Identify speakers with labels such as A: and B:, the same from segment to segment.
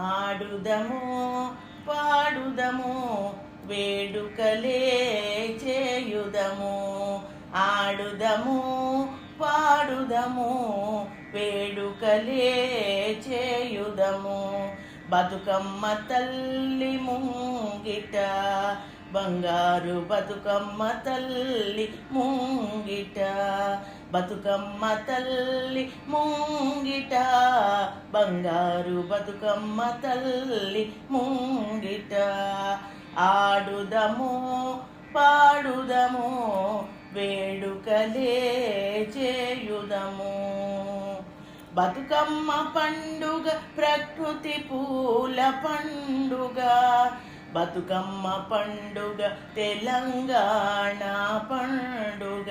A: ఆడుదము పాడుదము వేడుకలే చేయుదము. ఆడుదము పాడుదము వేడుకలే చేయుదము. బతుకమ్మ తల్లి ముంగిట బంగారు బతుకమ్మ తల్లి ముంగిట బతుకమ్మ తల్లి ముంగిట బంగారు బతుకమ్మ తల్లి ముంగిట ఆడుదము పాడుదము వేడుకలే చేయుదము బతుకమ్మ పండుగ ప్రకృతి పూల పండుగ బతుకమ్మ పండుగ తెలంగాణ పండుగ.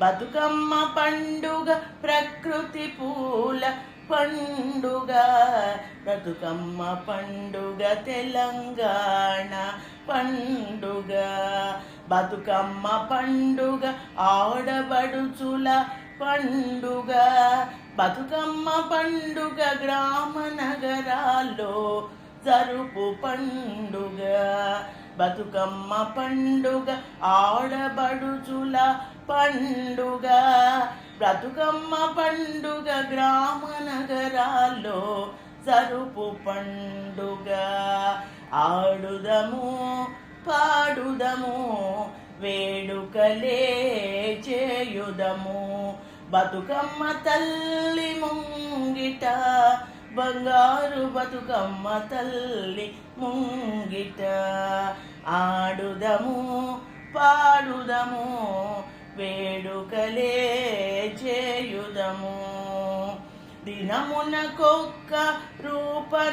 A: బతుకమ్మ పండుగ ప్రకృతి పూల పండుగ. బతుకమ్మ పండుగ తెలంగాణ పండుగ. బతుకమ్మ పండుగ ఆడబడుచుల పండుగ. బతుకమ్మ పండుగ గ్రామ నగరాల్లో జరుపు పండుగ బతుకమ్మ పండుగ ఆడబడుచుల పండుగ. బ్రతుకమ్మ పండుగ గ్రామ నగరాల్లో జరుపు పండుగ. ఆడుదము పాడుదము వేడుకలే చేయుదము. బతుకమ్మ తల్లి ముంగిట బంగారు బతుకమ్మ తల్లి ముంగిట. ఆడుదము పాడుదము వేడుకలే చేయుదము. దినమునకొక్క రూపనామములతో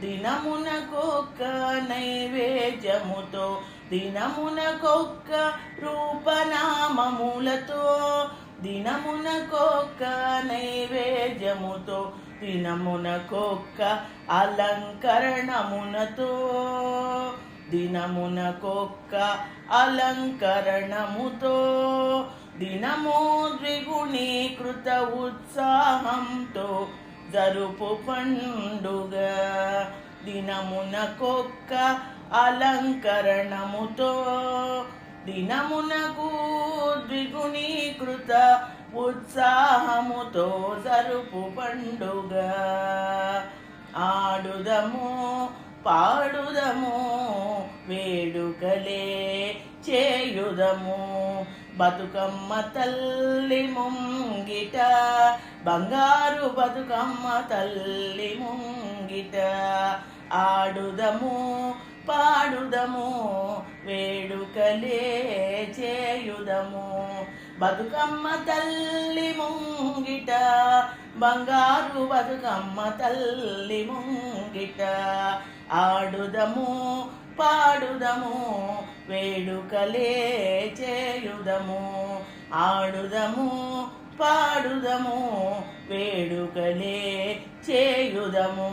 A: దినమునకొక్క నైవేద్యముతో దినమునకొక్క రూపనామములతో దినమునకొక్క నైవేద్యముతో దినమునకొక్క అలంకరణమునతో దినమునకొక్క అలంకరణముతో దినము ద్విగుణీకృత ఉత్సాహంతో జరుపు పండుగ. దినమునకొక్క అలంకరణముతో దినమునకు ద్విగుణీకృత ఉత్సాహముతో జరుపు పండుగ. ఆడుదము పాడుదము వేడుకలే చేయుదము. బతుకమ్మ తల్లి ముంగిట బంగారు బతుకమ్మ తల్లి ముంగిట. ఆడుదము పాడుదము వేడుకలే చేయుదము. బతుకమ్మ తల్లి ముంగిట బంగారు బతుకమ్మ తల్లి ముంగిట. ఆడుదము పాడుదము వేడుకలే చేయుదము. ఆడుదము పాడుదము వేడుకలే చేయుదము.